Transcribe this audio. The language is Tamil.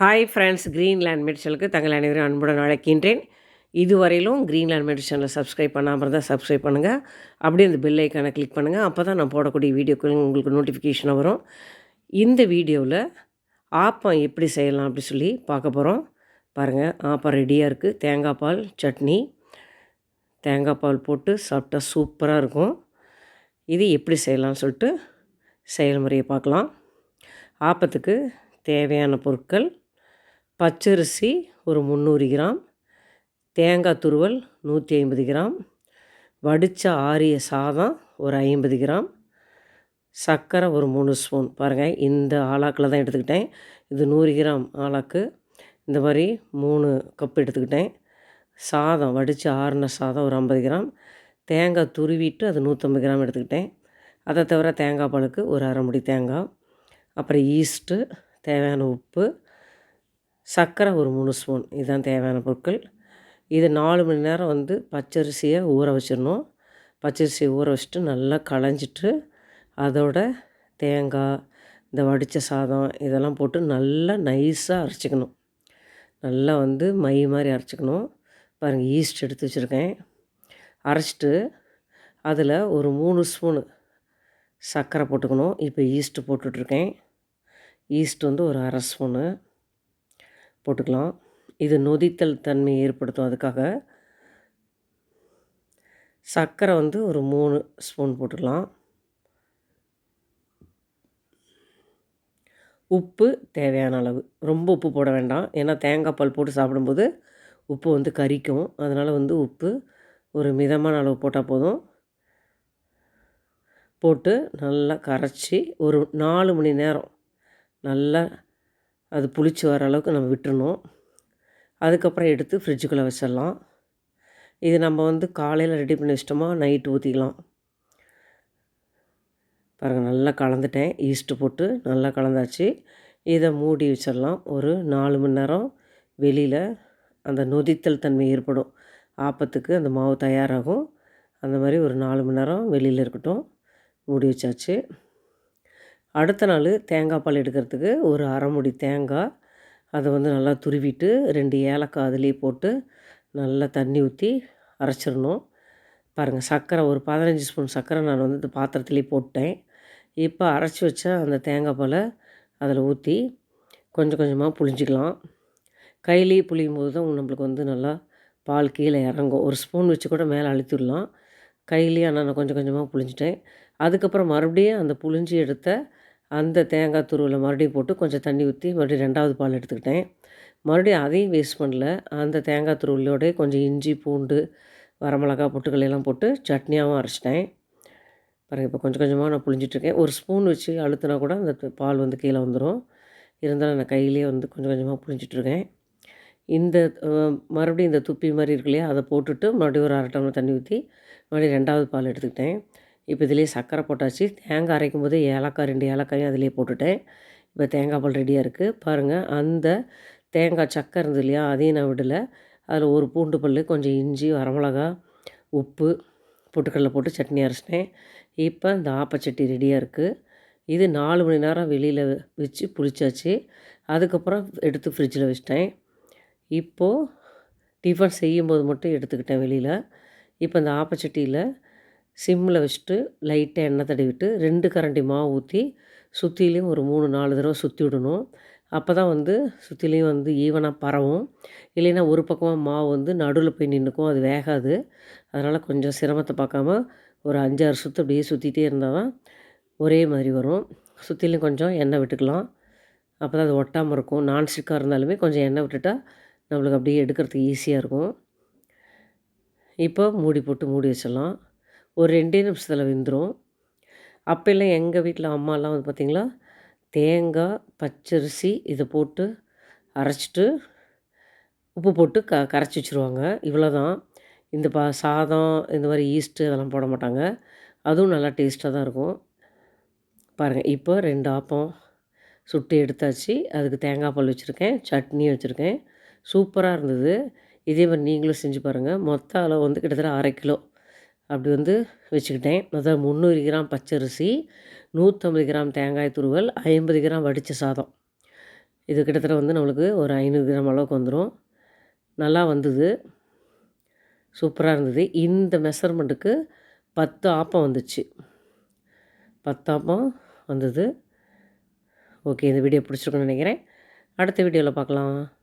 ஹாய் ஃப்ரெண்ட்ஸ் க்ரீன்லேண்ட் மெடிசனுக்கு தங்கள் அனைவரும் அன்புடன் அழைக்கின்றேன். இதுவரையிலும் க்ரீன்லேண்ட் மெடிசனில் சப்ஸ்கிரைப் பண்ணாமல் இருந்தால் சப்ஸ்கிரைப் பண்ணுங்கள் அப்படியே அந்த பெல் ஐக்கானை கிளிக் பண்ணுங்கள் அப்போ தான் நான் போடக்கூடிய வீடியோக்கள் உங்களுக்கு நோட்டிஃபிகேஷனாக வரும். இந்த வீடியோவில் ஆப்பம் எப்படி செய்யலாம் அப்படி சொல்லி பார்க்க போகிறோம் பாருங்கள் ஆப்பம் ரெடியாக இருக்குது தேங்காய் பால் சட்னி. தேங்காய் பால் போட்டு சாப்பிட்டா சூப்பராக இருக்கும். இது எப்படி செய்யலாம்னு சொல்லிட்டு செயல்முறையை பார்க்கலாம். ஆப்பத்துக்கு தேவையான பொருட்கள் பச்சரிசி ஒரு முந்நூறு கிராம். தேங்காய் துருவல் நூற்றி ஐம்பது கிராம். வடித்த ஆரிய சாதம் ஒரு ஐம்பது கிராம். சர்க்கரை ஒரு மூணு ஸ்பூன். பாருங்கள் இந்த ஆலாக்கில் தான் எடுத்துக்கிட்டேன். இது நூறு கிராம் ஆலாக்கு இந்த மாதிரி மூணு கப் எடுத்துக்கிட்டேன். சாதம் வடித்து ஆறுன சாதம் ஒரு ஐம்பது கிராம். தேங்காய் துருவிட்டு அது நூற்றம்பது கிராம் எடுத்துக்கிட்டேன். அதை தவிர தேங்காய் பாலுக்கு ஒரு அரை முடி தேங்காய். அப்புறம் ஈஸ்ட்டு தேவையான உப்பு சர்க்கரை ஒரு மூணு ஸ்பூன். இதுதான் தேவையான பொருட்கள். இது நாலு மணி நேரம் வந்து பச்சரிசியை ஊற வச்சிடணும். பச்சரிசியை ஊற வச்சுட்டு நல்லா களைஞ்சிட்டு அதோட தேங்காய் இந்த வடித்த சாதம் இதெல்லாம் போட்டு நல்லா நைஸாக அரைச்சிக்கணும். நல்லா வந்து மை மாதிரி அரைச்சிக்கணும். பாருங்கள் ஈஸ்ட் எடுத்து வச்சுருக்கேன். அரைச்சிட்டு அதில் ஒரு மூணு ஸ்பூனு சர்க்கரை போட்டுக்கணும். இப்போ ஈஸ்ட்டு போட்டுட்ருக்கேன். ஈஸ்ட் வந்து ஒரு அரை ஸ்பூனு. போட்டுக்கலாம். இது நொதித்தல் தன்மை ஏற்படுத்தும். அதுக்காக சர்க்கரை வந்து ஒரு மூணு ஸ்பூன் போட்டுக்கலாம். உப்பு தேவையான அளவு. ரொம்ப உப்பு போட வேண்டாம். ஏன்னா தேங்காய் பால் போட்டு சாப்பிடும்போது உப்பு வந்து கரிக்கும். அதனால் வந்து உப்பு ஒரு மிதமான அளவு போட்டால் போதும். போட்டு நல்லா கரைச்சி ஒரு நாலு மணி நேரம் நல்லா அது புளிச்சு வர அளவுக்கு நம்ம விட்டுறணும். அதுக்கப்புறம் எடுத்து ஃப்ரிட்ஜுக்குள்ளே வச்சிடலாம். இது நம்ம வந்து காலையில் ரெடி பண்ணி வச்சிட்டோமா நைட்டு ஊற்றிக்கலாம் பாருங்கள் நல்லா கலந்துட்டேன். ஈஸ்ட்டு போட்டு நல்லா கலந்தாச்சு. இதை மூடி வச்சிடலாம். ஒரு நாலு மணி நேரம் வெளியில் அந்த நொதித்தல் தன்மை ஏற்படும். ஆப்பத்துக்கு அந்த மாவு தயாராகும். அந்த மாதிரி ஒரு நாலு மணி நேரம் வெளியில் இருக்கட்டும். மூடி வச்சாச்சு. அடுத்த நாள் தேங்காய் பால் எடுக்கிறதுக்கு ஒரு அரை முடி தேங்காய் அதை வந்து நல்லா துருவிட்டு ரெண்டு ஏலக்காய் அதுலேயே போட்டு நல்லா தண்ணி ஊற்றி அரைச்சிடணும். பாருங்கள் சர்க்கரை ஒரு பதினஞ்சு ஸ்பூன் சர்க்கரை நான் வந்து இந்த பாத்திரத்துலேயே போட்டேன். இப்போ அரைச்சி வச்ச அந்த தேங்காய் பாலை அதில் ஊற்றி கொஞ்சம் கொஞ்சமாக புளிஞ்சிக்கலாம் கையிலேயே புளியும் போது தான் நம்மளுக்கு வந்து நல்லா பால் கீழே இறங்கும். ஒரு ஸ்பூன் வச்சு கூட மேலே அழுத்திடலாம். கையிலேயே ஆனால் நான் கொஞ்சம் கொஞ்சமாக புளிஞ்சிட்டேன் அதுக்கப்புறம் மறுபடியும் அந்த புளிஞ்சி எடுத்த அந்த தேங்காய் துருவில் மறுபடியும் போட்டு கொஞ்சம் தண்ணி ஊற்றி மறுபடியும் ரெண்டாவது பால் எடுத்துக்கிட்டேன். மறுபடியும் அதையும் வேஸ்ட் பண்ணல. அந்த தேங்காய் துருவிலோடய கொஞ்சம் இஞ்சி பூண்டு வரமிளகா பொட்டுக்கல் எல்லாம் போட்டு சட்னியாகவும் அரைச்சிட்டேன். பாருங்கள் இப்போ கொஞ்சம் கொஞ்சமாக நான் புளிஞ்சிட்ருக்கேன் ஒரு ஸ்பூன் வச்சு அழுத்தினா கூட அந்த பால் வந்து கீழே வந்துடும் இருந்தாலும் நான் கையிலேயே வந்து கொஞ்சம் கொஞ்சமாக புளிஞ்சிட்ருக்கேன் இந்த மறுபடியும் இந்த துப்பி மாதிரி இருக்கு இல்லையா அதை போட்டுட்டு மறுபடியும் ஒரு அரை டம்ளர் தண்ணி ஊற்றி மறுபடியும் ரெண்டாவது பால் எடுத்துக்கிட்டேன். இப்போ இதிலே சர்க்கரை போட்டாச்சு. தேங்காய் அரைக்கும் போது ஏலக்காய் ரெண்டு ஏலக்காயும் அதிலே போட்டுட்டேன். இப்போ தேங்காய் பால் ரெடியாக இருக்குது பாருங்கள் அந்த தேங்காய் சக்கரை இருந்தது இல்லையா அதையும் நான் விடலை. அதில் ஒரு பூண்டு பல் கொஞ்சம் இஞ்சி வரமிளகா உப்பு பொட்டுக்கடலை போட்டு சட்னி அரைச்சிட்டேன். இப்போ இந்த ஆப்பச்சட்டி ரெடியாக இருக்குது இது நாலு மணி நேரம் வெளியில் வச்சு புளிச்சாச்சு. அதுக்கப்புறம் எடுத்து ஃப்ரிட்ஜில் வச்சிட்டேன். இப்போது டிஃபன் செய்யும்போது மட்டும் எடுத்துக்கிட்டேன் வெளியில். இப்போ இந்த ஆப்பச்சட்டியில் சிம்மில் வச்சுட்டு லைட்டாக எண்ணெய் தடவிட்டு ரெண்டு கரண்டி மாவு ஊற்றி சுற்றிலையும் ஒரு மூணு நாலு தடவை சுற்றி விடணும். அப்போ தான் வந்து சுற்றிலையும் வந்து ஈவனாக பரவும். இல்லைன்னா ஒரு பக்கமாக மாவு வந்து நடுவில் போய் நின்றுக்கும். அது வேகாது. அதனால் கொஞ்சம் சிரமத்தை பார்க்காம ஒரு அஞ்சாறு சுற்று அப்படியே சுற்றிட்டே இருந்தால் தான் ஒரே மாதிரி வரும். சுற்றிலையும் கொஞ்சம் எண்ணெய் விட்டுக்கலாம். அப்போ தான் அது ஒட்டாமல் இருக்கும். நான்ஸ்டிக்காக இருந்தாலுமே கொஞ்சம் எண்ணெய் விட்டுட்டால் நம்மளுக்கு அப்படியே எடுக்கிறதுக்கு ஈஸியாக இருக்கும். இப்போ மூடி போட்டு மூடி வச்சிடலாம். ஒரு ரெண்டே நிமிஷத்தில் வெந்துடும் அப்போல்லாம் எங்கள் வீட்டில் அம்மாலாம் வந்து பார்த்திங்களா தேங்காய் பச்சரிசி இதை போட்டு அரைச்சிட்டு உப்பு போட்டு க கரைச்சி வச்சுருவாங்க. இவ்வளோ தான் இந்த ப சாதம் இந்த மாதிரி ஈஸ்ட்டு அதெல்லாம் போட மாட்டாங்க. அதுவும் நல்லா டேஸ்ட்டாக தான் இருக்கும். பாருங்கள் இப்போ ரெண்டு ஆப்பம் சுட்டு எடுத்தாச்சு. அதுக்கு தேங்காய் பால் வச்சுருக்கேன் சட்னி வச்சுருக்கேன். சூப்பராக இருந்தது. இதே மாதிரி நீங்களும் செஞ்சு பாருங்கள் மொத்த அளவு வந்து கிட்டத்தட்ட அரை கிலோ. அப்படி வந்து வச்சுக்கிட்டேன். அதாவது முந்நூறு கிராம் பச்சரிசி நூற்றம்பது கிராம் தேங்காய் துருவல் ஐம்பது கிராம் வடித்த சாதம். இது கிட்டத்தட்ட வந்து நம்மளுக்கு ஒரு ஐநூறு கிராம் அளவுக்கு வந்துடும் நல்லா வந்தது. சூப்பராக இருந்தது. இந்த மெஷர்மெண்ட்டுக்கு பத்து ஆப்பம் வந்துச்சு. பத்து ஆப்பம் வந்தது. ஓகே இந்த வீடியோ பிடிச்சிருக்குன்னு நினைக்கிறேன். அடுத்த வீடியோவில் பார்க்கலாம்